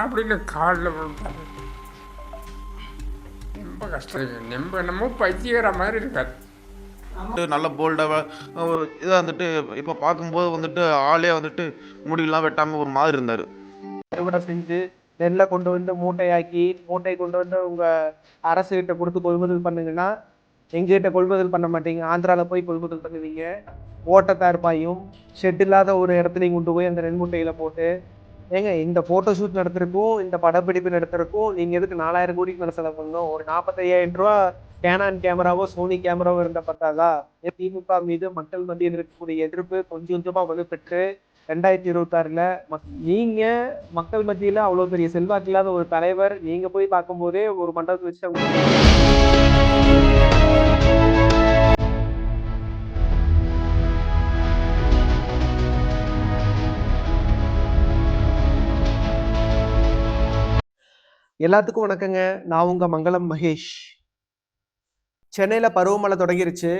அப்படின்னு காலில் விழுந்தாரு ரொம்ப கஷ்டம். நம்ம என்னமோ பைத்தியகிற மாதிரி இருக்காது வந்துட்டு நல்ல போல்டாக இதாக வந்துட்டு இப்போ பார்க்கும்போது வந்துட்டு ஆளே வந்துட்டு முடியெல்லாம் வெட்டாமல் ஒரு மாதிரி இருந்தார். அறுவடை செஞ்சு நெல்லை கொண்டு வந்து மூட்டையாக்கி மூட்டை கொண்டு வந்து உங்கள் அரசுகிட்ட கொடுத்து கொள்முதல் பண்ணுங்கன்னா எங்ககிட்ட கொள்முதல் பண்ண மாட்டீங்க. ஆந்திராவில் போய் கொள்முதல் பண்ணுவீங்க. ஓட்டத்தார்பாயும் ஷெட் இல்லாத ஒரு இடத்துலையும் கொண்டு போய் அந்த நெல் மூட்டையில் போட்டு ஏங்க இந்த ஃபோட்டோ ஷூட் நடத்துறதுக்கும் இந்த படப்பிடிப்பு நடத்துறதுக்கும் நீங்கள் எதுக்கு நாலாயிரம் கோடிக்கு மேலே செலவு பண்ணணும்? ஒரு நாற்பத்தையாயிரம் ரூபா கேனான் கேமராவோ சோனி கேமராவோ இருந்தால் பார்த்தாதா திமுக மீது மக்கள் மத்தியில் இருக்கக்கூடிய எதிர்ப்பு கொஞ்சம் கொஞ்சமாக வலுப்பெற்று ரெண்டாயிரத்தி இருபத்தாறில் மக் நீங்க மக்கள் மத்தியில அவ்வளவு பெரிய செல்வாக்கு இல்லாத ஒரு தலைவர் நீங்க போய் பார்க்கும்போதே ஒரு மண்டபத்தை வச்சு எல்லாத்துக்கும் வணக்கங்க. நான் உங்கள் மங்களம் மகேஷ். சென்னையில் பருவமழை தொடங்கிருச்சு.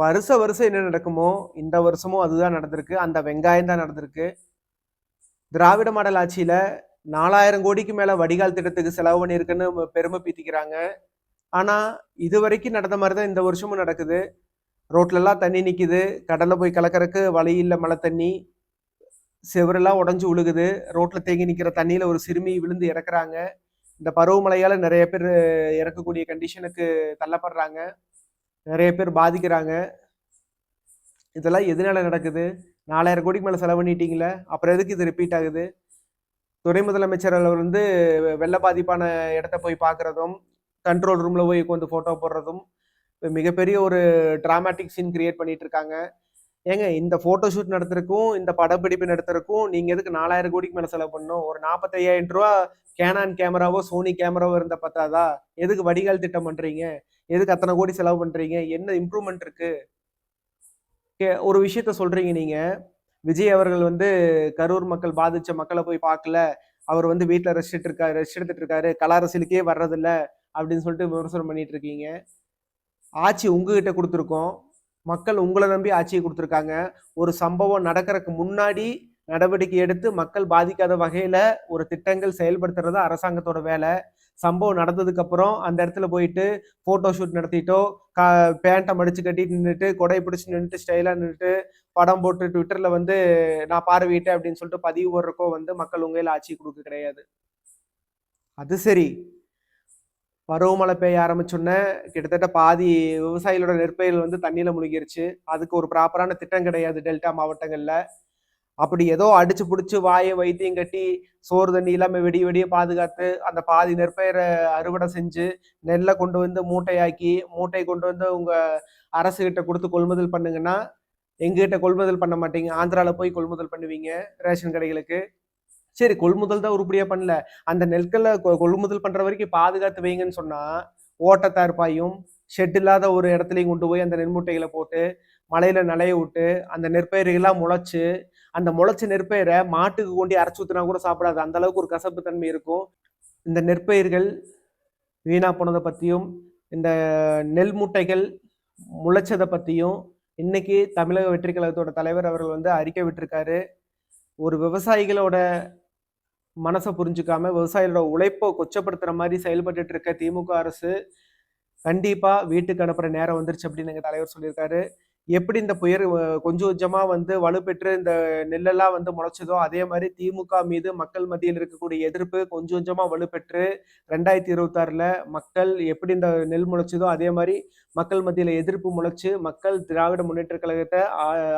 வருஷ வருஷம் என்ன நடக்குமோ இந்த வருஷமும் அதுதான் நடந்திருக்கு. அந்த வெங்காயம் தான் நடந்திருக்கு. திராவிட மாடல் ஆட்சியில் நாலாயிரம் கோடிக்கு மேலே வடிகால் திட்டத்துக்கு செலவு பண்ணியிருக்குன்னு பெருமை பீத்திக்கிறாங்க. ஆனால் இது வரைக்கும் நடந்த மாதிரி தான் இந்த வருஷமும் நடக்குது. ரோட்லெல்லாம் தண்ணி நிற்கிது கடலில் போய் கலக்கறக்கு வழி இல்லை மழை தண்ணி. செவரெல்லாம் உடஞ்சி விழுகுது ரோட்டில் தேங்கி நிற்கிற தண்ணியில் ஒரு சிறுமி விழுந்து இறக்குறாங்க. இந்த பருவமழையால் நிறைய பேர் இறக்கக்கூடிய கண்டிஷனுக்கு தள்ளப்படுறாங்க. நிறைய பேர் பாதிக்கிறாங்க. இதெல்லாம் எதனால நடக்குது? நாலாயிரம் கோடிக்கு மேலே செலவு பண்ணிட்டீங்களே அப்புறம் எதுக்கு இது ரிப்பீட் ஆகுது? துணை முதலமைச்சர் அவர் வந்து வெள்ள பாதிப்பான இடத்த போய் பார்க்குறதும் கண்ட்ரோல் ரூமில் போய் உட்காந்து ஃபோட்டோ போடுறதும் மிகப்பெரிய ஒரு ட்ராமாட்டிக் சீன் கிரியேட் பண்ணிட்டு இருக்காங்க. ஏங்க இந்த ஃபோட்டோ ஷூட் நடத்துறதுக்கும் இந்த படப்பிடிப்பு நடத்துறக்கும் நீங்கள் எதுக்கு நாலாயிரம் கோடிக்கு மேலே செலவு பண்ணணும்? ஒரு நாற்பத்தையாயிரம் ரூபா கேனான் கேமராவோ சோனி கேமராவோ இருந்தால் பத்தாதா? எதுக்கு வடிகால் திட்டம் பண்ணுறீங்க எதுக்கு அத்தனை கோடி செலவு பண்ணுறீங்க என்ன இம்ப்ரூவ்மெண்ட் இருக்குது கே- ஒரு விஷயத்த சொல்கிறீங்க நீங்கள் விஜய் அவர்கள் வந்து கரூர் மக்கள் பாதித்த மக்களை போய் பார்க்கல. அவர் வந்து வீட்டில் ரெஸ்ட் எடுத்து இருக்காரு ரெஸ்ட் எடுத்துட்டு இருக்காரு. கலா அரசியலுக்கே வர்றதில்ல அப்படின்னு சொல்லிட்டு விமர்சனம் பண்ணிட்டு இருக்கீங்க. ஆட்சி உங்ககிட்ட கொடுத்துருக்கோம். மக்கள் உங்களை நம்பி ஆட்சியை கொடுத்துருக்காங்க. ஒரு சம்பவம் நடக்கிறதுக்கு முன்னாடி நடவடிக்கை எடுத்து மக்கள் பாதிக்காத வகையில் ஒரு திட்டங்கள் செயல்படுத்துறது அரசாங்கத்தோட வேலை. சம்பவம் நடந்ததுக்கு அப்புறம் அந்த இடத்துல போயிட்டு ஃபோட்டோ ஷூட் நடத்திட்டோ கா பேண்ட்டை மடிச்சு கட்டிட்டு நின்றுட்டு கொடை பிடிச்சி நின்றுட்டு ஸ்டைலாக நின்றுட்டு படம் போட்டு ட்விட்டரில் வந்து நான் பார்வையிட்டேன் அப்படின்னு சொல்லிட்டு பதிவு போடுறக்கோ வந்து மக்கள் உங்கள் ஆட்சி கொடுக்க கிடையாது. அது சரி. பருவமழை பெய்ய ஆரம்பிச்சோன்னே கிட்டத்தட்ட பாதி விவசாயிகளோட நெற்பயிர்கள் வந்து தண்ணியில் முழுகிருச்சு. அதுக்கு ஒரு ப்ராப்பரான திட்டம் கிடையாது டெல்டா மாவட்டங்களில். அப்படி ஏதோ அடிச்சு பிடிச்சி வாயை வைத்தியம் கட்டி சோறு தண்ணி இல்லாமல் வெடி வெடிய பாதுகாத்து அந்த பாதி நெற்பயிரை அறுவடை செஞ்சு நெல்லை கொண்டு வந்து மூட்டையாக்கி மூட்டை கொண்டு வந்து உங்கள் அரசு கிட்ட கொடுத்து கொள்முதல் பண்ணுங்கன்னா எங்ககிட்ட கொள்முதல் பண்ண மாட்டீங்க. ஆந்திராவில் போய் கொள்முதல் பண்ணுவீங்க ரேஷன் கடைகளுக்கு. சரி கொள்முதல் தான் உருப்படியா பண்ணல. அந்த நெற்களை கொள்முதல் பண்ற வரைக்கும் பாதுகாத்து வைங்கன்னு சொன்னா ஓட்டத்தார் பாயும் ஷெட் இல்லாத ஒரு இடத்துலையும் கொண்டு போய் அந்த நெல்முட்டைகளை போட்டு மலையில நனைய விட்டு அந்த நெற்பயிர்கள்லாம் முளைச்சு அந்த முளைச்ச நெற்பயிரை மாட்டுக்கு கொண்டு அரைச்சி ஊத்துனா கூட சாப்பிடாது. அந்த அளவுக்கு ஒரு கசப்பு தன்மை இருக்கும். இந்த நெற்பயிர்கள் வீணா போனதை பத்தியும் இந்த நெல் மூட்டைகள் முளைச்சதை பத்தியும் இன்னைக்கு தமிழக வெற்றி கழகத்தோட தலைவர் அவர்கள் வந்து அறிக்கை விட்டுருக்காரு. ஒரு விவசாயிகளோட மனசை புரிஞ்சுக்காம விவசாயிகளோட உழைப்பை கொச்சப்படுத்துகிற மாதிரி செயல்பட்டு இருக்க திமுக அரசு கண்டிப்பாக வீட்டுக்கு அனுப்புகிற நேரம் வந்துருச்சு அப்படின்னு எங்கள் தலைவர் சொல்லியிருக்காரு. எப்படி இந்த புயல் கொஞ்சம் கொஞ்சமாக வந்து வலுப்பெற்று இந்த நெல்லெல்லாம் வந்து முளைச்சதோ அதே மாதிரி திமுக மீது மக்கள் மத்தியில் இருக்கக்கூடிய எதிர்ப்பு கொஞ்சம் கொஞ்சமாக வலுப்பெற்று ரெண்டாயிரத்தி இருபத்தாறில் மக்கள் எப்படி இந்த நெல் முளைச்சதோ அதே மாதிரி மக்கள் மத்தியில் எதிர்ப்பு முளைச்சு மக்கள் திராவிட முன்னேற்ற கழகத்தை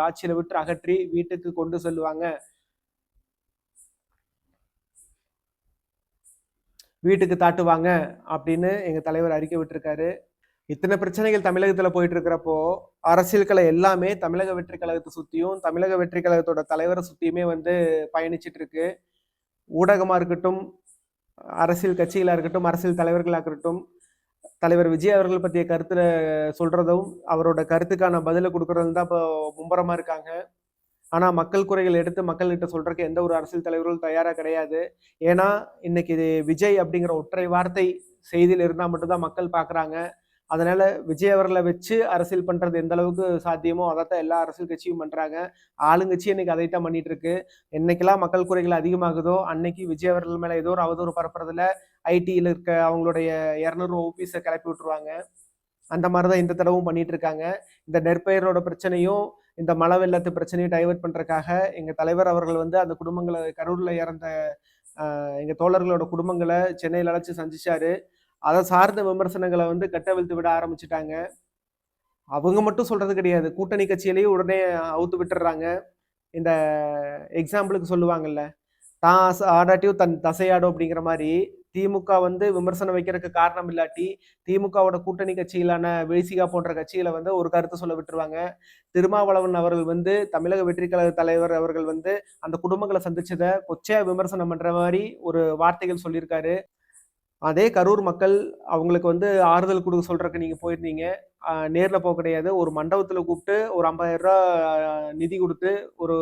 ஆட்சியில் விட்டு அகற்றி வீட்டுக்கு கொண்டு செல்லுவாங்க. வீட்டுக்கு தாட்டுவாங்க அப்படின்னு எங்கள் தலைவர் அறிக்கை விட்டுருக்காரு. இத்தனை பிரச்சனைகள் தமிழகத்தில் போயிட்டு இருக்கிறப்போ அரசியல் கலை எல்லாமே தமிழக வெற்றி கழகத்தை சுற்றியும் தமிழக வெற்றி கழகத்தோட தலைவரை சுற்றியுமே வந்து பயணிச்சிட்டு இருக்கு இருக்கட்டும் அரசியல் கட்சிகளாக இருக்கட்டும் அரசியல் தலைவர்களாக இருக்கட்டும் தலைவர் விஜய் அவர்கள் பற்றிய கருத்தில் சொல்கிறதும் அவரோட கருத்துக்கான பதிலை கொடுக்குறதும் தான் இப்போ மும்பரமாக இருக்காங்க. ஆனால் மக்கள் குறைகள் எடுத்து மக்கள்கிட்ட சொல்கிறக்கு எந்த ஒரு அரசியல் தலைவர்களும் தயாராக கிடையாது. ஏன்னா இன்னைக்கு இது விஜய் அப்படிங்கிற ஒற்றை வார்த்தை செய்தியில் இருந்தால் மட்டும்தான் மக்கள் பார்க்குறாங்க அதனால விஜய் அவர்களை வச்சு அரசியல் பண்ணுறது எந்த அளவுக்கு சாத்தியமோ அதைத்தான் எல்லா அரசியல் கட்சியும் பண்ணுறாங்க ஆளுங்கட்சி இன்னைக்கு அதைத்தான் பண்ணிட்டு இருக்கு. என்னைக்கெல்லாம் மக்கள் குறைகள் அதிகமாகுதோ அன்னைக்கு விஜய் அவர்கள் மேலே ஏதோ ஒரு அவதூறு பரப்புறதுல ஐடியில் இருக்க அவங்களுடைய இரநூறு ஓபிஸை கிளப்பி விட்டுருவாங்க. அந்த மாதிரி தான் இந்த தடவும் பண்ணிட்டு இருக்காங்க. இந்த நெற்பயிரோட பிரச்சனையும் இந்த மழை வெள்ளத்து பிரச்சனையை டைவர்ட் பண்ணுறக்காக எங்கள் தலைவர் அவர்கள் வந்து அந்த குடும்பங்களை கரூரில் இறந்த எங்கள் தோழர்களோட குடும்பங்களை சென்னையில் அழைச்சி சந்திச்சார். அதை சார்ந்த விமர்சனங்களை வந்து கட்டவிழ்த்து விட ஆரம்பிச்சிட்டாங்க. அவங்க மட்டும் சொல்கிறது கிடையாது. கூட்டணி கட்சியிலேயே உடனே அவுத்து விட்டுறாங்க. இந்த எக்ஸாம்பிளுக்கு சொல்லுவாங்கல்ல தான் ஆடாட்டியும் தன் தசையாடும் அப்படிங்கிற மாதிரி திமுக வந்து விமர்சனம் வைக்கிறதுக்கு காரணம் இல்லாட்டி திமுகவோட கூட்டணி கட்சியிலான விழிசிகா போன்ற கட்சிகளை வந்து ஒரு கருத்து சொல்ல விட்டுருவாங்க. திருமாவளவன் அவர்கள் வந்து தமிழக வெற்றி கழக தலைவர் அவர்கள் வந்து அந்த குடும்பங்களை சந்திச்சதை கொச்சையா விமர்சனம் பண்ற மாதிரி ஒரு வார்த்தைகள் சொல்லியிருக்காரு. அதே கரூர் மக்கள் அவங்களுக்கு வந்து ஆறுதல் கொடுக்க சொல்றதுக்கு நீங்க போயிருந்தீங்க. நேரில் போக கிடையாது. ஒரு மண்டபத்தில் கூப்பிட்டு ஒரு ஐம்பதாயிரம் ரூபா நிதி கொடுத்து ஒரு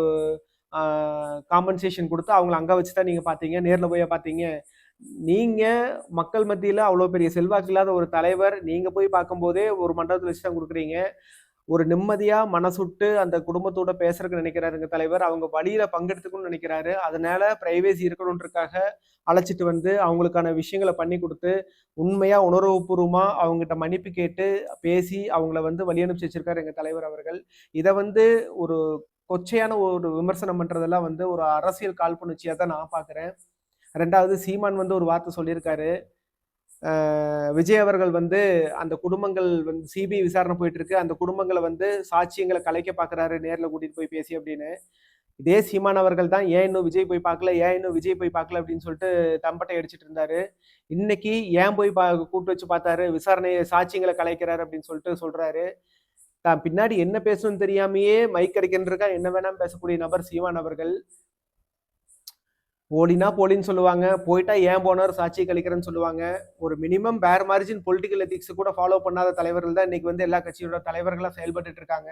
காம்பன்சேஷன் கொடுத்து அவங்கள அங்கே வச்சு தான் நீங்கள் பார்த்தீங்க நேரில் போய் பார்த்தீங்க நீங்க மக்கள் மத்தியில அவ்வளவு பெரிய செல்வாக்கு இல்லாத ஒரு தலைவர் நீங்க போய் பார்க்கும்போதே ஒரு மண்டபத்தில் வச்சு தான் கொடுக்குறீங்க. ஒரு நிம்மதியா மனசுட்டு அந்த குடும்பத்தோட பேசுறதுக்கு நினைக்கிறாருங்க தலைவர். அவங்க வழியில பங்கெடுத்துக்கணும்னு நினைக்கிறாரு. அதனால பிரைவேசி இருக்கணுன்றக்காக அழைச்சிட்டு வந்து அவங்களுக்கான விஷயங்களை பண்ணி கொடுத்து உண்மையா உணர்வுபூர்வமாக அவங்ககிட்ட மன்னிப்பு கேட்டு பேசி அவங்கள வந்து வழி அனுப்பிச்சு வச்சிருக்காரு எங்க தலைவர் அவர்கள். இதை வந்து ஒரு கொச்சையான ஒரு விமர்சனம் பண்றதெல்லாம் வந்து ஒரு அரசியல் காழ்ப்புணர்ச்சியா தான் நான் பாக்குறேன் ரெண்டாவது சீமான் வந்து ஒரு வார்த்தை சொல்லியிருக்காரு. விஜய் அவர்கள் வந்து அந்த குடும்பங்கள் வந்து சிபிஐ விசாரணை போயிட்டு இருக்கு அந்த குடும்பங்களை வந்து சாட்சியங்களை கலைக்க பார்க்குறாரு நேரில் கூட்டிட்டு போய் பேசி அப்படின்னு. இதே சீமான் அவர்கள் தான் ஏன் இன்னும் விஜய் போய் பார்க்கல ஏன் இன்னும் விஜய் போய் பார்க்கல அப்படின்னு சொல்லிட்டு தம்பட்டை அடிச்சிட்டு இருந்தாரு. இன்னைக்கு ஏன் போய் பா கூப்பிட்டு வச்சு பார்த்தாரு விசாரணையை சாட்சியங்களை கலைக்கிறாரு அப்படின்னு சொல்லிட்டு சொல்றாரு. தான் பின்னாடி என்ன பேசணும்னு தெரியாமையே மைக் அடிக்கின்றக்கா என்ன வேணாம் பேசக்கூடிய நபர் சீமான் அவர்கள். போலினா போலின்னு சொல்லுவாங்க போயிட்டா ஏன் போனார் சாட்சி கழிக்கிறேன்னு சொல்லுவாங்க. ஒரு மினிமம் பேர் மார்ஜின் பொலிட்டிக்கல் எத்திக்ஸ் கூட ஃபாலோ பண்ணாத தலைவர்கள் தான் இன்னைக்கு வந்து எல்லா கட்சியோட தலைவர்களாக செயல்பட்டு இருக்காங்க.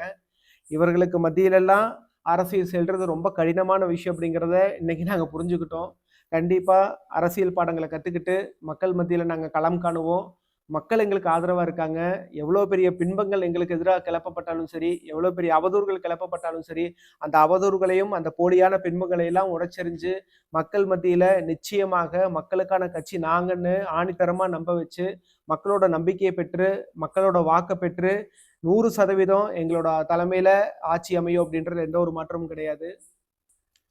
இவர்களுக்கு மத்தியிலெல்லாம் அரசியல் செல்றது ரொம்ப கடினமான விஷயம் அப்படிங்கிறத இன்னைக்கு நாங்கள் புரிஞ்சுக்கிட்டோம். கண்டிப்பாக அரசியல் பாடங்களை கற்றுக்கிட்டு மக்கள் மத்தியில் நாங்கள் களம் காணுவோம். மக்கள் எங்களுக்கு ஆதரவாக இருக்காங்க. எவ்வளோ பெரிய பின்பங்கள் எங்களுக்கு எதிராக கிளப்பப்பட்டாலும் சரி எவ்வளோ பெரிய அவதூறுகள் கிளப்பப்பட்டாலும் சரி அந்த அவதூறுகளையும் அந்த போலியான பின்பங்களையெல்லாம் உடைச்செறிஞ்சு மக்கள் மத்தியில் நிச்சயமாக மக்களுக்கான கட்சி நாங்கன்னு ஆணித்தரமாக நம்ப வச்சு மக்களோட நம்பிக்கையை பெற்று மக்களோட வாக்கை பெற்று நூறு சதவீதம் எங்களோட தலைமையில் ஆட்சி அமையும் அப்படின்றது எந்த ஒரு மாற்றமும் கிடையாது.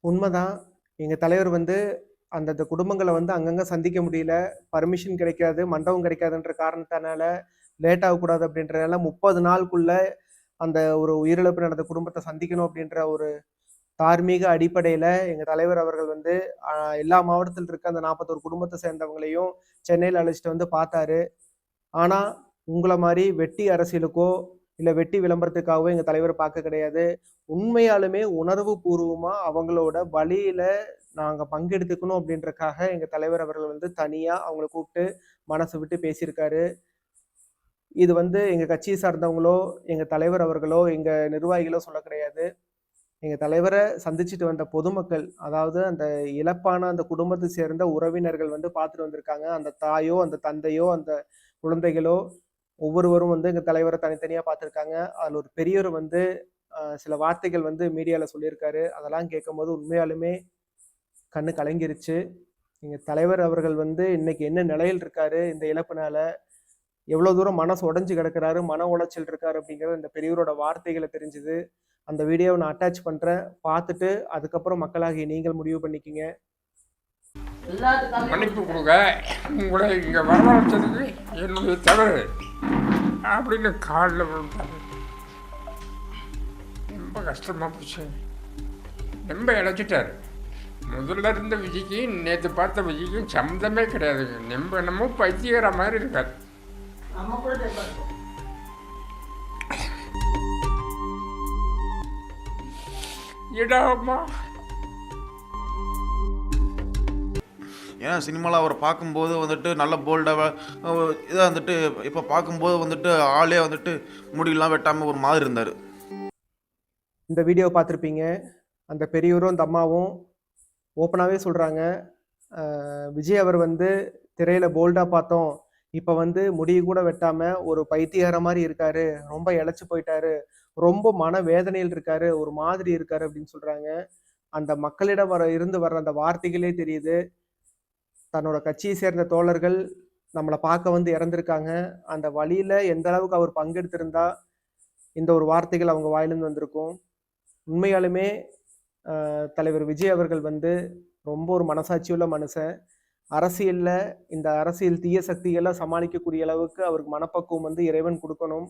உண்மைதான். எங்கள் தலைவர் வந்து அந்தந்த குடும்பங்களை வந்து அங்கங்கே சந்திக்க முடியல. பர்மிஷன் கிடைக்காது மண்டபம் கிடைக்காதுன்ற காரணத்தினால லேட் ஆகக்கூடாது அப்படின்றனால முப்பது நாளுக்குள்ள அந்த ஒரு உயிரிழப்பு நடந்த குடும்பத்தை சந்திக்கணும் அப்படின்ற ஒரு தார்மீக அடிப்படையில் எங்கள் தலைவர் அவர்கள் வந்து எல்லா மாவட்டத்தில் இருக்க அந்த நாற்பத்தோரு குடும்பத்தை சேர்ந்தவங்களையும் சென்னையில் அழைச்சிட்டு வந்து பார்த்தாரு. ஆனால் உங்களை மாதிரி வெட்டி அரசியலுக்கோ இல்லை வெட்டி விளம்பரத்துக்காகவோ எங்கள் தலைவர் பார்க்க கிடையாது. உண்மையாலுமே உணர்வு பூர்வமாக அவங்களோட வழியில் நாங்கள் பங்கெடுத்துக்கணும் அப்படின்றக்காக எங்கள் தலைவர் அவர்கள் வந்து தனியாக அவங்கள கூப்பிட்டு மனசு விட்டு பேசியிருக்காரு. இது வந்து எங்கள் கட்சியை சார்ந்தவங்களோ எங்கள் தலைவர் அவர்களோ எங்கள் நிர்வாகிகளோ சொல்ல கிடையாது. எங்கள் தலைவரை சந்திச்சுட்டு வந்த பொதுமக்கள் அதாவது அந்த இழப்பான அந்த குடும்பத்தை சேர்ந்த உறவினர்கள் வந்து பார்த்துட்டு வந்திருக்காங்க. அந்த தாயோ அந்த தந்தையோ அந்த குழந்தைகளோ ஒவ்வொருவரும் வந்து எங்கள் தலைவரை தனித்தனியாக பார்த்துருக்காங்க. அதில் ஒரு பெரியவர் வந்து சில வார்த்தைகள் வந்து மீடியாவில் சொல்லியிருக்காரு. அதெல்லாம் கேட்கும்போது உண்மையாலுமே கண்ணு கலங்கிருச்சு. எங்கள் தலைவர் அவர்கள் வந்து இன்னைக்கு என்ன நிலையில் இருக்காரு இந்த இழப்புனால எவ்வளோ தூரம் மனசு உடஞ்சி கிடக்குறாரு மன உளைச்சல் இருக்காரு அப்படிங்கிறது இந்த பெரியவரோட வார்த்தைகளை தெரிஞ்சுது. அந்த வீடியோவை நான் அட்டாச் பண்ணுறேன் பார்த்துட்டு அதுக்கப்புறம் மக்களாகிய நீங்கள் முடிவு பண்ணிக்கிங்க. மன்னிப்பு கொடுங்க. உங்களை இங்கே வரவழைச்சதுக்கு என்னுடைய தவறு. அப்படின்னு காலில் விழுந்தாரு. ரொம்ப கஷ்டமாக போச்சு. ரொம்ப இழைச்சிட்டாரு. முதல்ல இருந்த விஜய்க்கு நேற்று பார்த்த விஜய்க்கும் சம்மந்தமே கிடையாதுங்க நம்ம என்னமோ பைத்தியகிற மாதிரி இருக்காது இடமா. ஏன்னா சினிமாவில் அவரை பார்க்கும்போது வந்துட்டு நல்ல போல்டாக இதாக வந்துட்டு இப்போ பார்க்கும்போது வந்துட்டு ஆளே வந்துட்டு முடியெல்லாம் வெட்டாமல் ஒரு மாதிரி இருந்தார் இந்த வீடியோ பார்த்துருப்பீங்க அந்த பெரியவரும் அந்த அம்மாவும் ஓப்பனாகவே சொல்கிறாங்க விஜய் அவர் வந்து திரையில் போல்டாக பார்த்தோம் இப்போ வந்து முடிய கூட வெட்டாமல் ஒரு பைத்தியக்கார மாதிரி இருக்காரு. ரொம்ப இழைச்சி போயிட்டாரு. ரொம்ப மன வேதனையில் இருக்காரு. ஒரு மாதிரி இருக்காரு அப்படின்னு சொல்கிறாங்க அந்த மக்களிடம் வர இருந்து வர்ற அந்த வார்த்தைகளே தெரியுது. தன்னோட கட்சியை சேர்ந்த தோழர்கள் நம்மளை பார்க்க வந்து இறந்துருக்காங்க அந்த வழியில் எந்த அளவுக்கு அவர் பங்கெடுத்திருந்தா, இந்த ஒரு வார்த்தைகள் அவங்க வாயிலிருந்து வந்திருக்கும். உண்மையாலுமே தலைவர் விஜய் அவர்கள் வந்து ரொம்ப ஒரு மனசாட்சியுள்ள மனுஷன். அரசியலில் இந்த அரசியல் தீய சக்திகளை சமாளிக்கக்கூடிய அளவுக்கு அவருக்கு மனப்பக்குவம் வந்து இறைவன் கொடுக்கணும்